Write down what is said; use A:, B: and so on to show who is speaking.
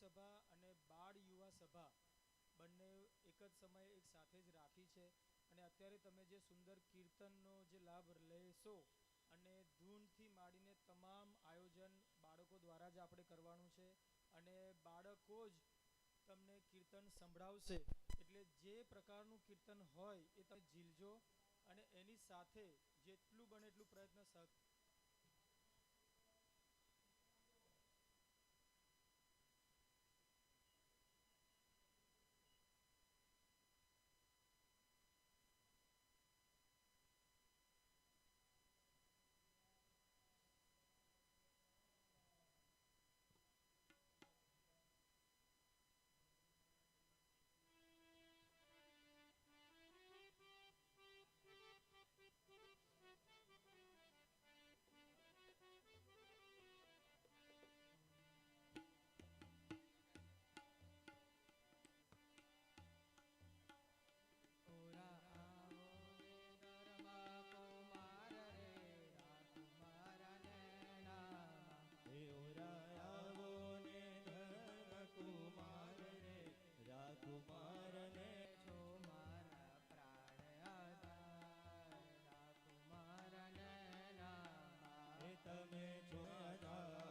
A: સભા અને બાળ યુવા સભા બંને એક જ સમયે એક સાથે જ રાખી છે. અને અત્યારે તમે જે સુંદર કીર્તનનો જે લાભ લેશો અને ધૂનથી માંડીને તમામ આયોજન બાળકો દ્વારા જ આપણે કરવાનું છે. અને બાળકો જ તમને કીર્તન સંભળાવશે. એટલે જે પ્રકારનું કીર્તન હોય એ તમે ઝીલજો અને એની સાથે જેટલું બને એટલું પ્રયત્ન
B: તમે જોયા